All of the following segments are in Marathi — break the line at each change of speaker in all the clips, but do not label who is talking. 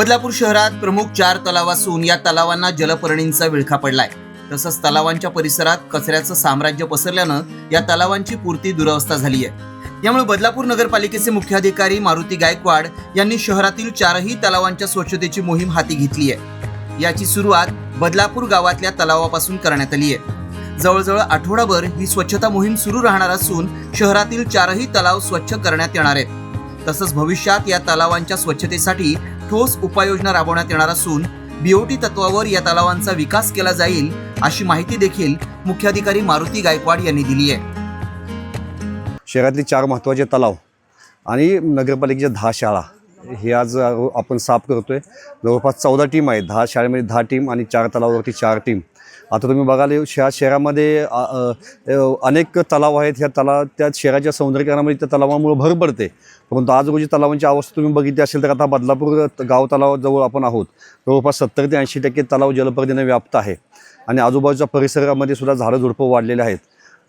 बदलापूर शहरात प्रमुख चार तलाव असून या तलावांना जलपर्णींचा विळखा पडलाय. तसंच तलावांच्या परिसरात कचऱ्याचं साम्राज्य पसरल्यानं या तलावांची पूर्ती दुरवस्था झाली आहे यामुळे बदलापूर नगरपालिकेचे मुख्याधिकारी मारुती गायकवाड यांनी शहरातील चारही तलावांच्या स्वच्छतेची मोहीम हाती घेतली आहे याची सुरुवात बदलापूर गावातल्या तलावापासून करण्यात आली आहे जवळजवळ आठवडाभर ही स्वच्छता मोहीम सुरू राहणार असून शहरातील चारही तलाव स्वच्छ करण्यात येणार आहेत. तसंच भविष्यात या तलावांच्या स्वच्छतेसाठी ठोस उपाययोजना राबवण्यात येणार असून बीओटी तत्वावर या तलावांचा विकास केला जाईल अशी माहिती देखील मुख्याधिकारी मारुती गायकवाड यांनी दिली आहे.
शहरातली चार महत्त्वाचे तलाव आणि नगरपालिकेच्या दहा शाळा हे आज आपण साफ करतोय. जवळपास चौदा टीम आहेत. दहा शाळेमध्ये दहा टीम आणि चार तलावावरती चार टीम. आता तुम्ही बघाल ह्या शहरामध्ये अनेक तलाव आहेत. ह्या तलाव त्या शहराच्या सौंदर्यीकरणामध्ये त्या तलावामुळे भर पडते. परंतु आज रोजी तलावांची अवस्था तुम्ही बघितली असेल तर आता बदलापूर गाव तलावाजवळ आपण आहोत. जवळपास सत्तर ते ऐंशी टक्के तलाव जलपर्दीने व्याप्त आहे. आणि आजूबाजूच्या परिसरामध्ये सुद्धा झाडं झुडपं वाढलेले आहेत.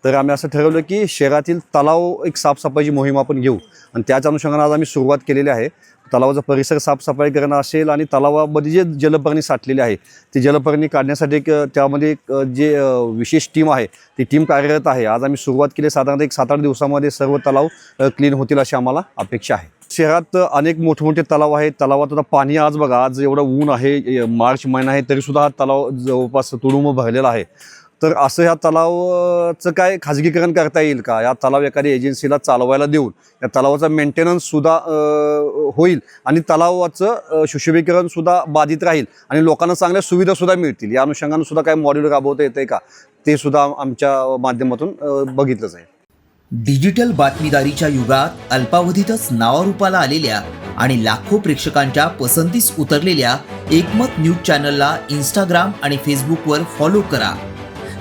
तर आम्ही असं ठरवलं की शहरातील तलाव एक साफसफाईची मोहीम आपण घेऊ. आणि त्याच अनुषंगाने आज आम्ही सुरुवात केलेली आहे. तलावाचा परिसर साफसफाई करणं असेल आणि तलावामध्ये जे जलपर्णी साठलेली आहे ती जलपर्णी काढण्यासाठी एक त्यामध्ये एक जे विशेष टीम आहे ती टीम कार्यरत आहे. आज आम्ही सुरुवात केली साधारणतः एक सात आठ दिवसामध्ये सर्व तलाव क्लीन होतील अशी आम्हाला अपेक्षा आहे. शहरात अनेक मोठमोठे तलाव आहेत. तलावात आता पाणी आज बघा आज एवढं ऊन आहे मार्च महिना आहे तरीसुद्धा हा तलाव जवळपास तुडुंब भरलेला आहे. तर असं ह्या तलावाचं काय खाजगीकरण करता येईल का? या तलाव एखाद्या एजन्सीला चालवायला देऊन या तलावाचा मेंटेनन्स सुद्धा होईल आणि तलावाचं अ, सुशोभीकरण सुद्धा बाधित राहील आणि लोकांना चांगल्या सुविधा सुद्धा मिळतील. या अनुषंगानं सुद्धा काय मॉड्यूल राबवता येते का? ते सुद्धा आमच्या माध्यमातून बघितलं बघितलंच आहे.
डिजिटल बातमीदारीच्या युगात अल्पावधीतच नावारूपाला आलेल्या आणि लाखो प्रेक्षकांच्या पसंतीस उतरलेल्या एकमत न्यूज चॅनलला इंस्टाग्राम आणि फेसबुकवर फॉलो करा.